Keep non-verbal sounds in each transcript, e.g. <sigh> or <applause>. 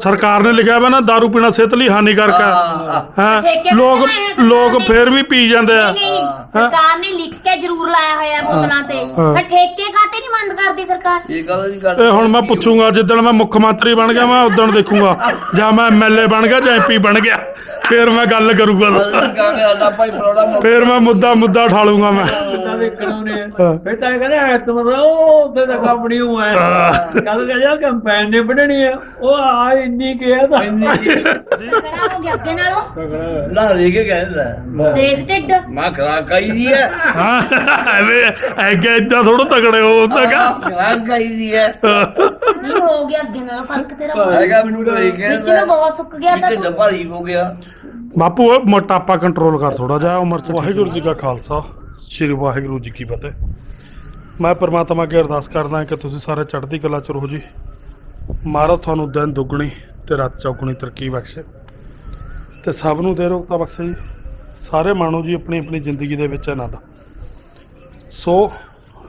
ਸਰਕਾਰ ਨੇ ਲਿਖਿਆ ਵਾ ਨਾ दारू ਪੀਣਾ ਸਿਹਤ ਲਈ ਹਾਨੀਕਾਰਕ ਹੈ। ਹਾਂ ਠੇਕੇ ਹੈ। ਤੇ ਲੋਕ ਬਣਾਇਆ ਲੋਕ। ਫੇਰ ਵੀ ਪੀ ਜਾਂਦੇ ਆ। ਨਹੀਂ ਸਰਕਾਰ ਨੇ ਲਿਖ ਕੇ ਜ਼ਰੂਰ ਲਾਇਆ ਹੋਇਆ ਬੋਤਲਾਂ ਤੇ। ਹਾਂ। ਪਰ ਠੇਕੇ ਕਾਤੇ ਨਹੀਂ ਬੰਦ ਕਰਦੀ ਸਰਕਾਰ। ਇਹ ਗੱਲ ਨਹੀਂ ਗੱਲ ਇਹ ਹੁਣ ਮੈਂ ਪੁੱਛੂੰਗਾ ਜਿੱਦਣ ਮੈਂ ਮੁੱਖ ਮੰਤਰੀ ਬਣ ਗਿਆ ਮੈਂ ਉਦੋਂ ਦੇਖੂੰਗਾ। ਜਾਂ ਮੈਂ ਐਮਐਲਏ ਬਣ ਗਿਆ ਜਾਂ ਐਮਪੀ ਬਣ ਗਿਆ। ਫੇਰ ਮੈਂ ਗੱਲ ਕਰੂੰਗਾ। ਕਾਹਦੇ ਆਲਾ ਭਾਈ ਬਰੋੜਾ ਫੇਰ ਮੈਂ ਮੁੱਦਾ ਮੁੱਦਾ ਠਾਲੂੰਗਾ ਮੈਂ। ਤਾਂ ਵੇਖਣਾ ਹਾਂ। ਫਿਰ ਤਾਂ ਕਹਿੰਦਾ ਤੁਮ ਉਹ ਤੇ ਤਾਂ ਕੰਪਨੀ ਨੂੰ ਹੈ। ਕੱਲ ਕਹਿੰਦਾ ਕੰਪੈਨ ਨੇ ਬਣਨੀ ਆ। ਉਹ ਆ ਇੰਨੀ ਕਿਹਾ ਤਾਂ। ਕਿਹੜਾ ਹੋ ਗਿਆ ਅੱਗੇ ਨਾਲੋਂ। ਨਾ ਦੇ ਕੇ ਕਹਿੰਦਾ ਦੇਖ ਢਿੱਡ। ਮੈਂ ਖਰਾ ਕਈ ਦੀ ਹੈ ਹਾਂ ਐਵੇਂ ਐਗੇ ਇਦਾਂ ਥੋੜਾ ਤਕੜੇ ਹੋ ਤੱਕ ਖਰਾ ਕਈ ਦੀ ਹੈ ਨਹੀਂ ਹੋ ਗਿਆ ਅੱਗੇ ਨਾਲੋਂ ਫ਼ਰਕ ਤੇਰਾ ਬਹੁਤ। ਹੈਗਾ ਮੈਨੂੰ ਦੇ ਕੇ ਵਿੱਚ ਨੂੰ ਬਹੁਤ ਸੁੱਕ ਗਿਆ ਤਾਂ ਤੂੰ। ਭਾਰੀ ਹੋ ਗਿਆ। ਬਾਪੂ ਉਹ ਮੋਟਾਪਾ ਕੰਟਰੋਲ ਕਰ ਥੋੜਾ ਜਿਹਾ ਉਮਰ ਚ ਵਾਹਿਗੁਰੂ ਜੀ ਕਾ ਖਾਲਸਾ ਸ੍ਰੀ ਵਾਹਿਗੁਰੂ ਜੀ ਕੀ ਫਤਿਹ। ਮੈਂ ਪਰਮਾਤਮਾ ਅੱਗੇ ਅਰਦਾਸ ਕਰਦਾ ਕਿ ਤੁਸੀਂ ਸਾਰੇ ਚੜ੍ਹਦੀ ਕਲਾ ਚ ਰਹੋ ਜੀ। ਮਹਾਰਾਜ ਤੁਹਾਨੂੰ ਦਿਨ ਦੁੱਗਣੀ ਤੇ ਰਾਤ ਚੌਗੁਣੀ ਤਰੱਕੀ ਬਖਸ਼ੇ। ਤੇ ਸਭ ਨੂੰ ਦੇ ਰੋਗਤਾ ਬਖਸ਼ੇ ਜੀ। ਸਾਰੇ ਮਾਣੋ ਜੀ ਆਪਣੀ ਆਪਣੀ ਜ਼ਿੰਦਗੀ ਦੇ ਵਿੱਚ ਆਨੰਦ। ਸੋ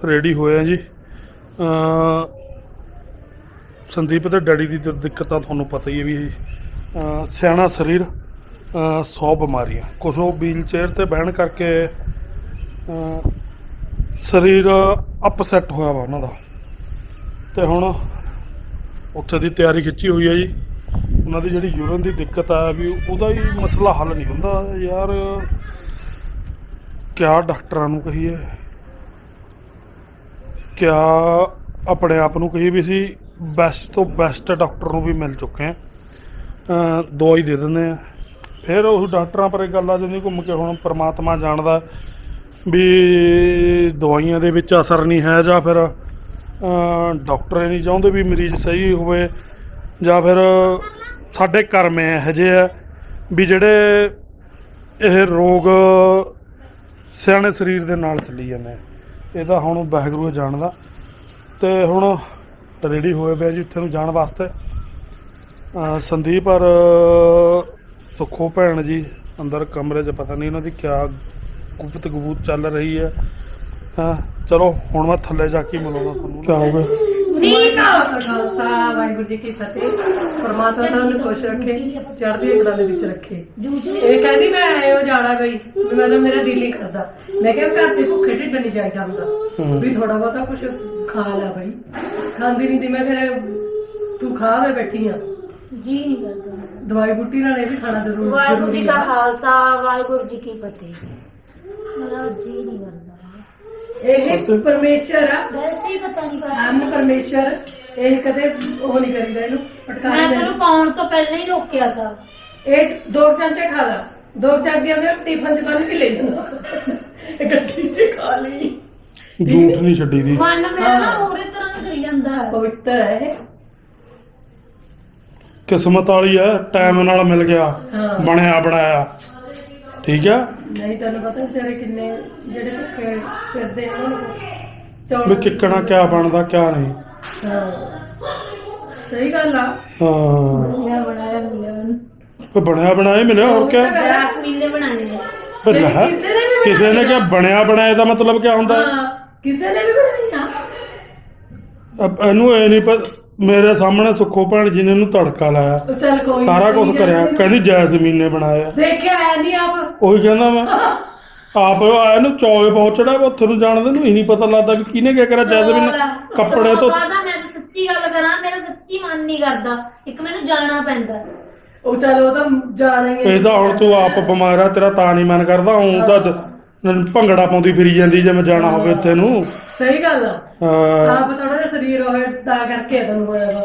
ਰੈਡੀ ਹੋਏ ਆ ਜੀ। ਅ ਸੰਦੀਪ ਦੇ ਡੈਡੀ ਦੀ ਤਾਂ ਦਿੱਕਤ ਤਾਂ ਤੁਹਾਨੂੰ ਪਤਾ ਹੀ ਹੈ ਵੀ ਸਿਆਣਾ ਸਰੀਰ 100 ਬਿਮਾਰੀਆਂ। ਕੁਛ ਉਹ ਵੀਲ ਚੇਅਰ ਤੇ ਬਹਿਣ ਕਰਕੇ ਸਰੀਰ ਅਪਸੈਟ ਹੋਇਆ ਵਾ ਉਹਨਾਂ ਦਾ। ਤੇ ਹੁਣ ਉੱਥੇ ਦੀ ਤਿਆਰੀ ਖਿੱਚੀ ਹੋਈ ਹੈ ਜੀ। ਉਹਨਾਂ ਦੀ ਜਿਹੜੀ ਯੂਰਨ ਦੀ ਦਿੱਕਤ ਆ ਵੀ ਉਹਦਾ ਹੀ ਮਸਲਾ ਹੱਲ ਨਹੀਂ ਹੁੰਦਾ। ਯਾਰ, ਕਿਆ ਡਾਕਟਰਾਂ ਨੂੰ ਕਹੀਏ? ਕਿਆ ਆਪਣੇ ਆਪ ਨੂੰ ਕਹੀਏ ਵੀ ਅਸੀਂ ਬੈਸਟ ਤੋਂ ਬੈਸਟ ਡਾਕਟਰ ਨੂੰ ਵੀ ਮਿਲ ਚੁੱਕੇ ਹਾਂ। ਦਵਾਈ ਦੇ ਦਿੰਦੇ ਆ ਫਿਰ ਉਹ ਡਾਕਟਰਾਂ ਪਰ ਗੱਲ ਆ ਜਾਂਦੀ, ਘੁੰਮ ਕੇ ਹੁਣ ਪ੍ਰਮਾਤਮਾ ਜਾਣਦਾ ਵੀ ਦਵਾਈਆਂ ਦੇ ਵਿੱਚ ਅਸਰ ਨਹੀਂ ਹੈ ਜਾਂ ਫਿਰ ਡਾਕਟਰ ਇਹ ਨਹੀਂ ਚਾਹੁੰਦੇ ਵੀ ਮਰੀਜ਼ ਸਹੀ ਹੋਵੇ ਜਾਂ ਫਿਰ ਸਾਡੇ ਕਰਮ ਇਹੋ ਜਿਹੇ ਹੈ ਵੀ ਜਿਹੜੇ ਇਹ ਰੋਗ ਸਿਆਣੇ ਸਰੀਰ ਦੇ ਨਾਲ ਚੱਲੀ ਜਾਂਦੇ ਆ। ਇਹ ਤਾਂ ਹੁਣ ਵਾਹਿਗੁਰੂ ਜਾਣਦਾ। ਤੇ ਹੁਣ ਰੈਡੀ ਹੋਏ ਪਿਆ ਜੀ ਉੱਥੇ ਨੂੰ ਜਾਣ ਵਾਸਤੇ। ਸੰਦੀਪ ਔਰ ਸੁਖੋ ਭੈਣ ਜੀ ਅੰਦਰ ਕਮਰੇ 'ਚ ਪਤਾ ਨਹੀਂ ਇਹਨਾਂ ਦੀ ਕਿਆ ਗੁਪਤ ਗੁਬੂਤ ਚੱਲ ਰਹੀ ਹੈ। ਹਾਂ ਚਲੋ ਹੁਣ ਮੈਂ ਥੱਲੇ ਜਾ ਕੇ ਮਿਲਾਉਣਾ ਤੁਹਾਨੂੰ। ਕਿਆ ਹੋ ਗਿਆ? ਖਾਲਸਾ ਵਾਹਿਗੁਰੂ ਜੀ ਕੀ ਫਤਿਹ। ਪਰਮਾਤਮਾ ਤੁਹਾਨੂੰ ਖੁਸ਼ ਰੱਖੇ ਚੜ੍ਹਦੀ ਕਲਾ ਦੇ ਵਿੱਚ ਰੱਖੇ। ਇਹ ਕਹਿੰਦੀ ਮੈਂ ਆਇਓ ਜਾਣਾ ਗਈ ਵੀ ਮੈਂ ਤਾਂ ਮੇਰਾ ਦਿਲ ਹੀ ਕਰਦਾ। ਮੈਂ ਕਿਹਾ ਘਰ ਦੇ ਭੁੱਖੇ ਢਿੱਡ ਨਹੀਂ ਜਾਈਦਾ ਹੁੰਦਾ। ਹਮ। ਵੀ ਥੋੜਾ ਬਹੁਤਾ ਕੁਝ ਖਾ ਲੈ ਬਈ। ਖਾਂਦੀ ਨਹੀਂ ਦੀ ਮੈਂ ਫਿਰ ਤੂੰ ਖਾ ਬੈਠੀ ਆ। ਜੀ ਨਹੀਂ ਕਰਦਾ। ਦਵਾਈ ਬੂਟੀ ਨਾਲ ਇਹ ਵੀ ਖਾਣਾ ਜ਼ਰੂਰ ਵਾਹਿਗੁਰੂ ਜੀ ਜ਼ਰੂਰੀ ਕਾ ਆ। ਖਾਲਸਾ ਵਾਹਿਗੁਰੂ ਜੀ ਕੀ ਫਤਿਹ। ਮੇਰਾ ਜੀ ਨਹੀਂ ਕਰਦਾ। ਇਹ ਪਰਮੇਸ਼ਰ ਆ। ਵੈਸੇ ਹੀ ਪਤਾ ਨਹੀਂ ਪਰ ਅਨ ਪਰਮੇਸ਼ਰ ਇਹ ਕਦੇ ਉਹ ਨਹੀਂ ਕਰੀਦਾ ਇਹਨੂੰ ਮੈਂ ਪਟਕਾਰੀ ਤੈਨੂੰ ਪਾਉਣ ਤੋਂ ਪਹਿਲਾਂ ਹੀ ਰੋਕਿਆ ਤਾ। ਇਹ ਦੋ ਚਮਚੇ ਖਾ ਲਾ। ਦੋ ਚਮਚੇ ਦੇ ਟਿਫਨ ਚ ਬੰਨ ਕੇ ਲੈ ਜਾਣਾ। ਇਕੱਠੀ ਚ ਖਾ ਲਈ। ਝੂਠ ਨਹੀਂ ਛੱਡੀ ਦੀ। ਮਨ ਮੇਰਾ ਨਾ ਹੋਰੇ ਤਰ੍ਹਾਂ ਕਰੀ ਜਾਂਦਾ। ਹੈ ਪਵਿੱਤਰ ਹੈ ਇਹ। ਕਿਸਮਤ ਵਾਲੀ ਹੈ ਟਾਈਮ ਨਾਲ ਮਿਲ ਗਿਆ ਹਾਂ। ਬਣਿਆ ਬਣਾਇਆ। ਠੀਕ ਹੈ ਨਹੀਂ ਤੈਨੂੰ ਪਤਾ ਵਿਚਾਰੇ ਕਿੰਨੇ ਜਿਹੜੇ ਭੁੱਖੇ ਫਿਰਦੇ ਆ ਉਹਨਾਂ ਨੂੰ ਵੀ ਚੌਲ ਕਿੱਕਣਾ ਕਿਆ ਬਣਦਾ ਕਿਆ ਨਹੀਂ। ਹਾਂ। ਸਹੀ ਗੱਲ ਆ। ਹਾਂ। ਬਣਿਆ ਬਣਾਇਆ ਮਿਲਿਆ ਮੈਨੂੰ ਬਣਿਆ ਬਣਾਇਆ ਮਿਲਿਆ ਹੋਰ ਕਿਆ? ਜੈਸਮੀਨ ਨੇ ਬਣਾਏ ਲੈ ਕਿਸੇ ਨੇ ਵੀ ਕਿਸੇ ਨੇ ਕਿਹਾ ਬਣਿਆ ਬਣਾਇਆ ਦਾ ਮਤਲਬ ਕਿਆ ਹੁੰਦਾ? ਹਾਂ ਕਿਸੇ ਨੇ ਵੀ ਬਣਾਈ ਆ। ਅਬ ਇਹਨੂੰ ਇਹ ਨਹੀਂ ਪਤਾ ਮੇਰੇ ਸਾਹਮਣੇ ਸੁੱਖੋ ਭੈਣ ਜੀ ਨੇ ਇਹਨੂੰ ਤੜਕਾ ਲਾਇਆ। ਉਹ ਚੱਲ ਕੋਈ ਨੀ, ਸਾਰਾ ਕੁਝ ਕਰਿਆ। ਨੀ। ਕਹਿੰਦੀ ਜੈਸਮੀਨ ਨੇ ਬਣਾਇਆ ਦੇਖਿਆ ਹੈ ਨਹੀਂ ਆਪ? ਉਹੀ ਕਹਿੰਦਾ ਮੈਂ। <laughs> ਆਪ ਇਹਨੂੰ ਚੌਏ ਪਹੁੰਚੜਾ ਉੱਥੇ ਨੂੰ ਜਾਣਦੇ ਨੂੰ ਹੀ ਨਹੀਂ ਪਤਾ ਲੱਗਦਾ ਵੀ ਕਿਹਨੇ ਕਿਆ ਕਰਿਆ ਜੈਸਮੀਨ ਨੇ ਕੱਪੜੇ ਤੋਂ ਮੈਂ ਤਾਂ ਸੱਚੀ ਗੱਲ ਕਰਾਂ ਮੇਰਾ ਸੱਚੀ ਮਨ ਨਹੀਂ ਕਰਦਾ। ਇੱਕ ਮੈਨੂੰ ਜਾਣਾ ਪੈਂਦਾ। ਉਹ ਚੱਲ ਉਹ ਤਾਂ ਜਾਣਗੇ। ਇਹ ਤਾਂ ਹੁਣ ਤੂੰ ਆਪ ਬਿਮਾਰ ਆ ਤੇਰਾ ਤਾਂ ਨਹੀਂ ਮਨ ਕਰਦਾ ਹੁਣ ਤਾਂ ਨ- ਭੰਗੜਾ ਪਾਉਂਦੀ ਫਿਰੀ ਜਾਂਦੀ ਜੇ ਮੈਂ ਜਾਣਾ ਹੋਵੇ ਇੱਥੇ ਨੂੰ। ਸਹੀ ਗੱਲ ਆ। ਹਾਂ, ਆਪ ਥੋੜਾ ਜਿਹਾ ਸਰੀਰ ਹੋਏ ਤਾਂ ਕਰਕੇ ਤੈਨੂੰ ਹੋਇਆ ਵਾ।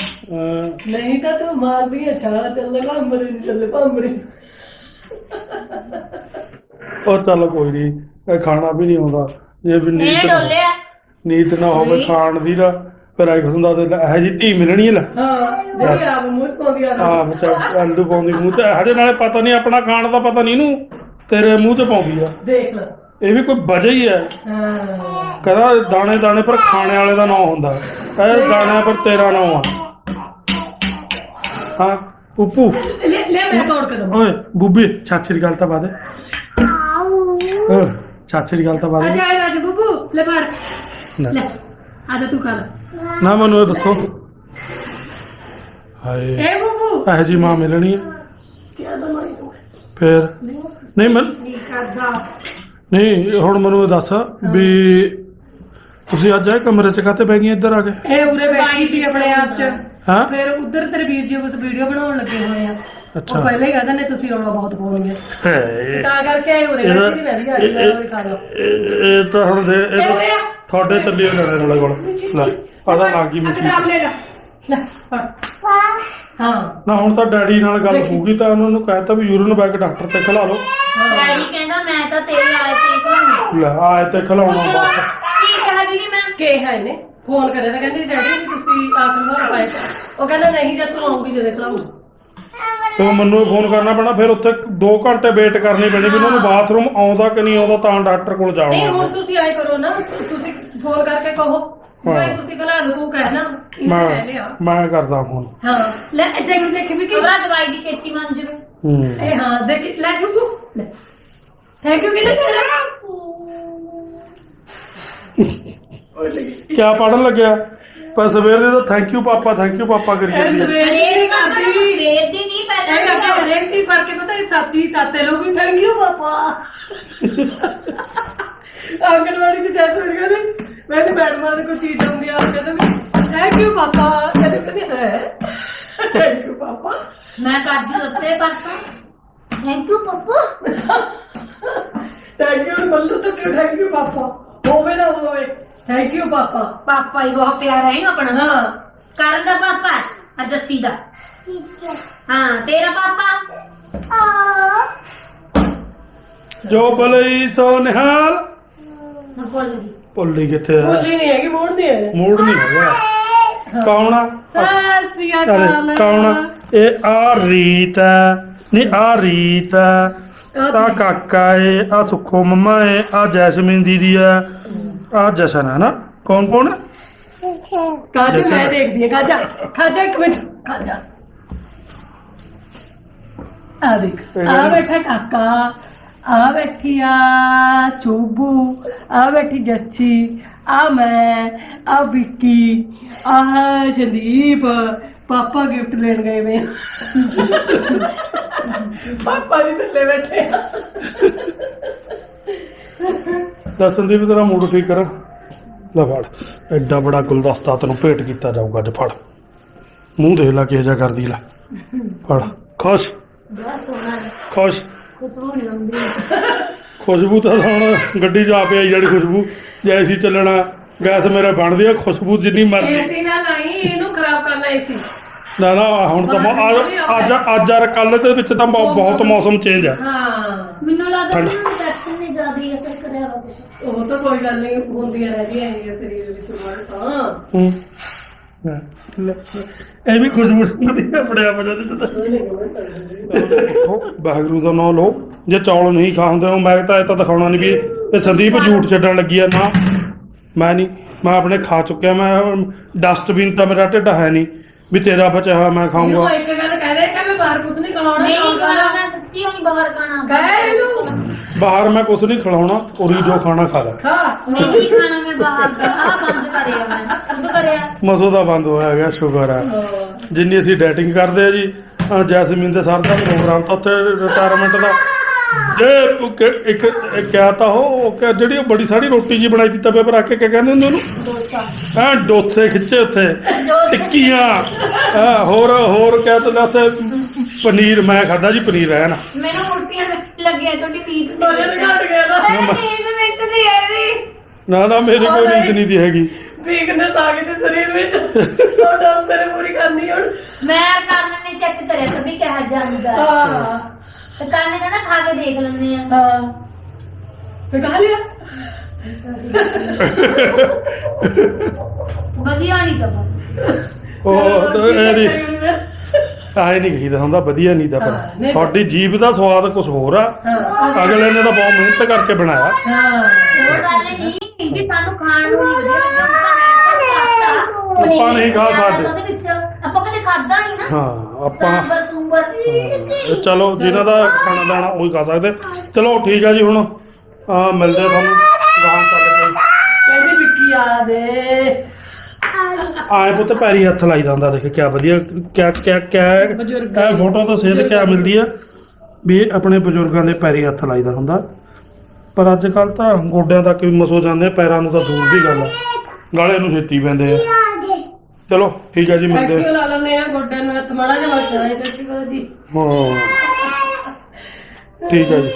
ਨਹੀਂ ਤਾਂ ਤੂੰ ਮਾਰਦੀ ਹੈ ਛਾਲਾ ਚੱਲੇ ਭਾਂਬਰੀ ਨਹੀਂ ਚੱਲੇ ਭਾਂਬਰੀ ਉਹ ਚੱਲ ਕੋਈ ਨਹੀਂ ਇਹ ਖਾਣਾ ਵੀ ਨਹੀਂ ਹੁੰਦਾ ਜੇ ਵੀ ਇਹ ਨੀਤ ਨਾ ਡੋਲਿਆ। ਨੀਤ ਨਾ ਹੋਵੇ ਨਹੀਂ। ਖਾਣ ਦੀ ਦਾ ਫਿਰ ਆਈ ਖਸੰਦਾ ਤੇ ਇਹ ਜੀ ਧੀ ਮਿਲਣੀ ਹੈ ਲੈ। ਹਾਂ ਜਿਹੜੀ ਆਪ ਮੂੰਹ ਪਾਉਂਦੀ ਆ। ਆ ਬੱਚਾ ਆਲੂ ਪਾਉਂਦੀ ਮੂੰਹ ਤੇ ਹਜੇ ਨਾਲੇ ਪਤਾ ਨਹੀਂ ਆਪਣਾ ਖਾਣ ਦਾ ਪਤਾ ਨਹੀਂ ਇਹਨੂੰ ਤੇਰੇ ਮੂੰਹ ਤੇ ਪਾਉਂਦੀ ਆ। ਦੇਖ ਲੈ। ਇਹ ਵੀ ਕੋਈ ਵਜ੍ਹਾ ਹੀ ਹੈ। ਹਾਂ। ਕਹਿੰਦਾ ਦਾਣੇ ਦਾਣੇ ਪਰ ਖਾਣੇ ਵਾਲੇ ਦਾ ਨਾਮ ਹੁੰਦਾ। ਇਹ ਦਾਣਿਆਂ ਪਰ ਤੇਰਾ ਨਾਮ ਆ। ਹਾਂ ਪੁੱਪੂ। ਲੈ ਲੈ ਮੈਂ ਤੋੜ ਕੇ ਦਵਾਂ। ਓਏ ਬੁੱਬੀ ਚਾਚੀ ਦੀ ਗੱਲ ਤਾਂ ਬਾਦ ਚਾਚੀ ਦੀ ਗੱਲ ਤਾਂ ਬਾਦ ਅੱਛਾ ਇਹ ਰਾਜ ਬੱਬੂ ਲੈ ਫੜ। ਲੈ। ਆਜਾ ਤੂੰ ਖਾ ਲੈ ਨਾ ਮੈਨੂੰ ਇਹ ਦੱਸੋ। ਹਾਏ। ਇਹ ਬੂਬੂ। ਇਹ ਜੀ ਮਾਂ ਮਿਲਣੀ ਹੈ। ਕਿਆ ਦਮਾਈ ਤੂੰ। ਫਿਰ? ਨਹੀਂ। ਮੈਂ ਨਹੀਂ ਹੁਣ ਮੈਨੂੰ ਇਹ ਦੱਸ ਵੀ ਤੁਸੀਂ ਅੱਜ ਇਹ ਕਮਰੇ 'ਚ ਕਾਤੇ ਬੈ ਗਈਆਂ ਇੱਧਰ ਆ ਕੇ? ਇਹ ਉਰੇ ਬੈਠੀ ਸੀ ਆਪਣੇ ਆਪ ਚ। ਹਾਂ? ਫਿਰ ਉਧਰ ਤੇਰੇ ਵੀਰ ਜੀ ਕੁਝ ਵੀਡੀਓ ਬਣਾਉਣ ਲੱਗੇ ਹੋਏ ਆ। ਉਹ ਅੱਛਾ ਪਹਿਲਾਂ ਹੀ ਕਹਿੰਦੇ ਨੇ ਤੁਸੀਂ ਰੌਲਾ ਬਹੁਤ ਪਾਉਣੀ ਹੈ। ਹੈ ਤਾਂ ਕਰਕੇ ਇਹ ਉਰੇ ਬੈਠੀ ਨਹੀਂ ਮੈਂ ਵੀ ਆ ਜਾਣਾ ਵੀ ਖਾ ਲਓ ਇਹ ਤਾਂ ਹੁਣ ਦੇ ਇਹ ਤਾਂ ਤੁਹਾਡੇ ਚੱਲੀ ਹੋਏ ਨੇ ਨਾਲੇ ਕੋਲ। ਲੈ ਆਦਾ ਲੱਗ ਗਈ ਡਰਾਮ ਲੈ ਲੈ। ਹਾਂ। ਨਾ ਹੁਣ ਤਾਂ ਡੈਡੀ ਨਾਲ ਗੱਲ ਹੋਊਗੀ ਤਾਂ ਉਹਨਾਂ ਨੂੰ ਕਹਿਤਾ ਵੀ ਯੂਰਨ ਬੈਗ ਡਾਕਟਰ ਤੇ ਖਿਲਾ ਲਓ। ਡੈਡੀ ਕਹਿੰਦਾ ਮੈਂ ਤਾਂ ਤੇਰੇ ਆਏ ਤੇ ਖਲਾਉਣੀ ਲੈ ਆਏ ਤੇ ਖਿਲਾਉਣਾ ਬਸ। ਕੀ ਕਹਾ ਦੀਦੀ ਮੈਂ? ਕਿਹਾ ਇਹਨੇ? ਫੋਨ ਕਰਿਆ ਤਾਂ ਕਹਿੰਦੀ ਡੈਡੀ ਜੀ ਤੁਸੀਂ ਆਖਰ ਵਾਰ ਪਾਏ ਉਹ ਕਹਿੰਦਾ ਨਹੀਂ ਜਦ ਤੂੰ ਆਉਂਗੀ ਜਦੇ ਖਲਾਉਂ ਤੇ ਉਹ ਮੈਨੂੰ ਫੋਨ ਕਰਨਾ ਪੈਣਾ ਫਿਰ ਉੱਥੇ 2 ਘੰਟੇ ਵੇਟ ਕਰਨੀ ਪੈਣੀ ਵੀ ਉਹਨਾਂ ਨੂੰ ਬਾਥਰੂਮ ਆਉਂਦਾ ਕਿ ਨਹੀਂ ਆਉਂਦਾ ਤਾਂ ਡਾਕਟਰ ਕੋਲ ਨਹੀਂ ਜਾਣਾ ਹੁਣ ਤੁਸੀਂ ਆਏ ਕਰੋ ਨਾ ਤੁਸੀਂ ਫੋਨ ਕਰਕੇ ਕਹੋ। ਭਾਈ ਹਾਂ। ਤੁਸੀਂ ਕਲਾ ਨੂੰ ਤੂੰ ਕਹਿਣਾ ਇਸ ਮੈਂ ਲੈ ਲਿਆ। ਮੈਂ ਕਰਦਾ ਫੋਨ ਹਾਂ ਲੈ ਦੇਖ ਦੇਖ ਵੀ ਕਿ ਖਬਰਾਂ ਦਵਾਈ ਦੀ ਛੇਤੀ ਮੰਨ ਜਵੇ। ਹੂੰ। ਇਹ ਹਾਂ ਦੇਖ ਲੈ ਸੁਪੂ ਲੈ। ਥੈਂਕ ਯੂ ਕਿਹਨੇ ਕਹਿਣਾ ਕਿਆ ਪੜਨ ਲੱਗਿਆ? ਪਰ ਸਵੇਰ ਦੇ ਤਾਂ ਥੈਂਕ ਯੂ ਪਾਪਾ ਥੈਂਕ ਯੂ ਪਾਪਾ ਕਰੀ ਇਹ ਜਾਂਦੀ ਹੈ ਸਵੇਰ ਦੀ ਨਹੀਂ ਕਰਦੀ ਸਵੇਰ ਦੀ ਨਹੀਂ ਇਹ ਪਹਿਲਾਂ ਕਰਕੇ ਹਰੇਕ ਚੀਜ਼ ਫੜ ਕੇ ਪਤਾ ਹੈ ਸਾਥੀ ਸਾਤੇ ਲੋਕ ਵੀ ਥੈਂਕ ਯੂ ਪਾਪਾ। ਆਂਗਨਵਾੜੀ ਚ ਜੈਸੇ ਮੇਰੇ ਕਹਿੰਦੇ ਮੈਂ ਤੇ ਮੈਡਮਾਂ ਦੇ ਕੋਈ ਚੀਜ਼ ਦਊਂਗੀ ਆਪ ਕਹਿੰਦੇ ਵੀ ਥੈਂਕ ਯੂ ਪਾਪਾ। ਕਹਿੰਦੇ ਕਹਿੰਦੇ ਹੈ? ਥੈਂਕ ਯੂ ਪਾਪਾ। ਮੈਂ ਕਰਦੀ ਉੱਤੇ ਪਰਸੋਂ। ਥੈਂਕ ਯੂ ਪਪਾ। ਥੈਂਕ ਯੂ ਮੱਲੂ ਤਾਂ ਕਿਉਂ ਥੈਂਕ ਯੂ ਪਾਪਾ? ਹੋਵੇ ਨਾ ਹੋਵੇ। ਥੈਂਕ ਯੂ ਪਾਪਾ। ਪਾਪਾ ਹੀ ਬਹੁਤ ਪਿਆਰਾ ਹੈ ਨਾ ਆਪਣਾ। ਹਾਂ। ਕਰਨ ਦਾ ਪਾਪਾ ਆ ਜੱਸੀ ਦਾ। ਹਾਂ ਤੇਰਾ ਪਾਪਾ? ਜੋ ਬਲਈ ਸੋ ਨਿਹਾਲ। ਮੈਂ ਭੁੱਲ ਗਈ। ਭੁੱਲੀ ਕਿੱਥੇ ਆ? ਬੋਲੀ ਨਹੀਂ ਹੈਗੀ ਮੋੜਦੀ ਹੈ ਮੂਡ ਨਹੀਂ ਹੈਗਾ। ਕੌਣ ਆ? ਸਤਿ ਸ੍ਰੀ ਅਰੇ ਅਕਾਲ ਕੌਣ ਆ? ਇਹ ਆ ਰੀਤ ਆ ਨਹੀਂ ਆ ਰੀਤ ਆ ਆ ਕਾਕਾ ਏ ਆ ਸੁੱਖੋ ਮੰਮਾ ਏ ਆ ਜੈਸਮੀਨ ਦੀਦੀ ਆ ਆ ਜਸ਼ਨ ਹੈ ਨਾ? ਕੌਣ ਕੌਣ ਕਾਜੂ ਮੈਂ ਦੇਖਦੀ ਹਾਂ। ਕਾਜਾ ਖਾਜਾ ਇੱਕ ਮਿੰਟ। ਖਾਜਾ ਆ ਦੇਖ। ਆ ਬੈਠਾ ਕਾਕਾ। ਆ ਬੈਠੀ ਆ ਚੂਬੂ ਆ ਬੈਠੀ ਜੱਚੀ ਆ ਮੈਂ ਆ ਵਿੱਕੀ ਆ ਸੰਦੀਪ ਪਾਪਾ ਗਿਫਟ ਲੈਣ ਗਏ ਵੇ। ਪਾਪਾ ਜੀ ਥੱਲੇ ਬੈਠੇ ਆ। ਦੱਸ ਸੰਦੀਪ ਤੇਰਾ ਮੂਡ ਠੀਕ ਕਰ। ਲੈ ਫੜ ਐਡਾ ਬੜਾ ਗੁਲਦਸਤਾ ਤੈਨੂੰ ਭੇਟ ਕੀਤਾ ਜਾਊਗਾ ਅੱਜ ਫੜ। ਮੂੰਹ ਦੇਖ ਲੈ ਕਿਹੋ ਜਿਹਾ ਕਰਦੀ ਲੈ। ਫੜ ਖੁਸ਼। ਬੜਾ ਸੋਹਣਾ। ਹੈ ਖੁਸ਼। ਖੁਸ਼ਬੂ ਨਹੀਂ ਆਉਂਦੀ ਖੁਸ਼ਬੂ ਤਾਂ ਹੁਣ ਗੱਡੀ 'ਚ ਆਪੇ ਆਈ ਜਿਹੜੀ ਖੁਸ਼ਬੂ। ਜੈਸੀ ਚੱਲਣਾ ਗੈਸ ਮੇਰੇ ਬਣਦੀ ਆ ਖੁਸ਼ਬੂ ਜਿੰਨੀ ਮਰਜ਼ੀ। ਏਸੀ ਨਾਲ ਆਈ ਇਹਨੂੰ ਖਰਾਬ ਕਰਨਾ ਏਸੀ। ਨਾ ਨਾ ਹੁਣ ਤਾਂ ਮੌ- ਅੱਜ ਅੱਜ ਅੱਜ ਆ ਕੱਲ ਦੇ ਵਿੱਚ ਤਾਂ ਬਹੁ- ਬਹੁਤ ਮੌਸਮ ਚੇਂਜ ਆ। ਹਾਂ। ਮੈਨੂੰ ਲੱਗਦਾ। ਕਿ ਇਨਫੈਕਸ਼ਨ ਨੇ ਜ਼ਿਆਦਾ ਅਸਰ ਕਰਿਆ ਵਾ ਉਹ ਤਾਂ ਕੋਈ ਗੱਲ ਨਹੀਂ ਹੁੰਦੀਆਂ ਰਹਿੰਦੀਆਂ ਹੈਗੀਆਂ ਸਰੀਰ ਵਿੱਚ ਮਾਰ ਤਾਂ ਹੂੰ। ਇਹ ਵੀ ਖੁਸ਼ਬੂ ਸੰਗਦੀ ਆ ਬੜਿਆ ਵਜਾ ਦੇ ਵਾਹਿਗੁਰੂ ਦਾ ਨਾਮ ਲਓ। ਜੇ ਚੌਲ ਨਹੀਂ ਖਾ ਹੁੰਦੇ ਉਹ ਮੈਂ ਤਾਂ ਇਹ ਤਾਂ ਦਿਖਾਉਣਾ ਨਹੀਂ ਵੀ ਇਹ ਸੰਦੀਪ ਝੂਠ ਛੱਡਣ ਲੱਗੀ ਆ। ਨਾ ਮੈਂ ਨਹੀਂ ਮੈਂ ਆਪਣੇ ਖਾ ਚੁੱਕਿਆ ਮੈਂ ਡਸਟਬਿਨ ਤਾਂ ਮੇਰਾ ਢਿੱਡ ਹੈ ਨਹੀਂ ਵੀ ਤੇਰਾ ਬਚਿਆ ਹੋਇਆ ਮੈਂ ਖਾਊਂਗਾ। ਇੱਕ ਗੱਲ ਕਹਿ ਕਿ ਮੈਂ ਬਾਹਰ ਕੁਝ ਨਹੀਂ ਖਲਾਉਣਾ ਨਹੀਂ ਖਾਣਾ। ਖਾਣਾ ਮੈਂ ਸੱਚੀ ਹੋਣੀ ਬਾਹਰ ਖਾਣਾ। ਗਏ ਇਹਨੂੰ। ਬਾਹਰ ਮੈਂ ਕੁਝ ਨਹੀਂ ਖਿਲਾਉਣਾ ਉਰੀ ਜੋ ਖਾਣਾ ਖਾ ਲੈ। ਖਾ ਨਹੀਂ ਖਾਣਾ ਮੈਂ ਬਾਹਰ ਦਾ ਆ ਬੰਦ ਕਰਿਆ ਮੈਂ ਖੁਦ ਕਰਿਆ। ਮਸੋ ਦਾ ਬੰਦ ਹੋਇਆ ਗਿਆ ਸ਼ੁਕਰ ਹੈ। ਜਿੰਨੀ ਅਸੀਂ ਡੈਟਿੰਗ ਕਰਦੇ ਆ ਜੀ ਅਹ ਜੈਸਮੀਨ ਦੇ ਸਰ ਦਾ ਪ੍ਰੋਗਰਾਮ ਤਾਂ ਉੱਥੇ ਰਿਟਾਇਰਮੈਂਟ ਦਾ। ਜੇ ਇੱਕ ਕਿਹਾ ਤਾਂ ਉਹ ਕਿਆ ਜਿਹੜੀ ਉਹ ਬੜੀ ਸਾਰੀ ਰੋਟੀ ਜੀ ਬਣਾਈ ਤੀ ਤਵੇ ਪਰ ਆ ਕੇ ਕਿਆ ਕਹਿੰਦੇ ਹੁੰਦੇ ਉਹਨੂੰ? ਦੋਸਤਾ ਹਾਂ ਡੋਸੇ ਖਿੱਚੇ ਉੱਥੇ। ਡੋਸੇ। ਟਿੱਕੀਆਂ। ਹਾਂ ਹੋਰ ਹੋਰ ਕਿਆ ਤਾਂ ਉੱਥੇ ਪਨੀਰ ਮੈਂ ਖਾਦਾ ਜੀ ਪਨੀਰ ਹੈ ਨਾ ਮੈਨੂੰ ਉਲਟੀਆਂ ਲੱਗੀਆਂ ਤੁਹਾਡੀ ਨੀਂਦ ਵਜਨ ਘਟ ਗਿਆ ਨਾ। ਨੀਂਦ ਮਿੰਟ ਦੀ ਹੈ ਵੀ ਨਾ ਨਾ ਮੇਰੇ ਕੋਲ ਨੀਂਦ ਨਹੀਂ ਦੀ ਹੈਗੀ। ਵੀਕਨੈਸ ਆ ਗਈ ਤੇ ਸਰੀਰ ਵਿੱਚ। ਉਹ ਡਾਕਟਰ ਨੇ ਪੂਰੀ ਕਰਨੀ ਹੁਣ। ਮੈਂ ਕੰਨ ਨੇ ਚੈੱਕ ਕਰਿਆ ਸਭੀ ਕਿਹਾ ਜਾਂਦਾ। ਹਾਂ। ਤੇ ਕੰਨ ਨੇ ਕਹਿੰਦਾ ਖਾ ਕੇ ਦੇਖ ਲੈਂਦੇ ਆ। ਹਾਂ। ਤੇ ਕਹਾ ਲਿਆ? ਵਧੀਆ ਨਹੀਂ ਤਾਂ ਉਹ ਤਾਂ ਇਹਦੀ ਆਏ ਨਹੀਂ। ਕਹੀਦਾ ਹੁੰਦਾ ਵਧੀਆ ਨਹੀਂ ਤਾਂ ਹਾਂ, ਪਰ ਨਹੀਂ। ਤੁਹਾਡੀ ਜੀਭ ਦਾ ਸਵਾਦ ਕੁਝ ਹੋਰ ਆ। ਹਾਂ। ਅਗਲੇ ਨੇ ਤਾਂ ਬਹੁਤ ਮਿਹਨਤ ਕਰਕੇ ਬਣਾਇਆ। ਹਾਂ। ਉਹ ਗੱਲ ਨਹੀਂ ਕਿ ਸਾਨੂੰ ਖਾਣ ਨੂੰ ਨਹੀਂ ਵਧੀਆ ਲੱਗਦਾ ਹੁੰਦਾ ਹੈ ਆਪਾਂ ਨਹੀਂ ਖਾ ਸਕਦੇ। ਉਹਦੇ ਵਿੱਚ। ਆਪਾਂ ਕਦੇ ਖਾਦਾ ਨਹੀਂ ਨਾ। ਹਾਂ ਆਪਾਂ ਸਾਂਬਰ ਸੂੰਬਰ। ਇਹ ਚਲੋ ਜਿਨ੍ਹਾਂ ਦਾ ਖਾਣਾ ਦਾਣਾ ਉਹੀ ਖਾ ਸਕਦੇ। ਚਲੋ ਠੀਕ ਆ ਜੀ ਹੁਣ ਆ ਮਿਲਦੇ ਆ ਤੁਹਾਨੂੰ। ਗਾਹਾਂ ਚੱਲ ਕੇ। ਕਹਿੰਦੀ ਵਿੱਕੀ ਆ ਦੇ। ਆਏ ਪੁੱਤ ਪੈਰੀ ਹੱਥ ਲਾਈਦਾ ਹੁੰਦਾ ਦੇਖ ਕਿਆ ਵਧੀਆ। ਕਿਆ ਕਿਆ ਕਿਆ ਬਜ਼ੁਰਗ ਇਹ ਫੋਟੋ ਤੋਂ ਸੇਧ ਕਿਆ ਮਿਲਦੀ ਆ? ਵੀ ਆਪਣੇ ਬਜ਼ੁਰਗਾਂ ਦੇ ਪੈਰੀ ਹੱਥ ਲਾਈਦਾ ਹੁੰਦਾ। ਪਰ ਅੱਜ ਕੱਲ ਤਾਂ ਗੋਡਿਆਂ ਤੱਕ ਵੀ ਮਸੋ ਜਾਂਦੇ ਆ, ਪੈਰਾਂ ਨੂੰ ਤਾਂ ਦੂਰ ਦੀ ਗੱਲ ਆ। ਗਾਲੇ ਨੂੰ ਛੇਤੀ ਪੈਂਦੇ ਆ। ਚਲੋ ਠੀਕ ਹੈ ਜੀ ਮਿਲਦੇ ਐਕਟਿਵ ਲਾ ਲੈਂਦੇ ਆ ਗੋਡਿਆਂ ਨੂੰ ਹੱਥ ਮਾੜਾ ਜਿਹਾ ਜਾਏ ਸੱਚੀ ਬਾਤ ਜੀ ਹਾਂ। ਠੀਕ ਹੈ ਜੀ।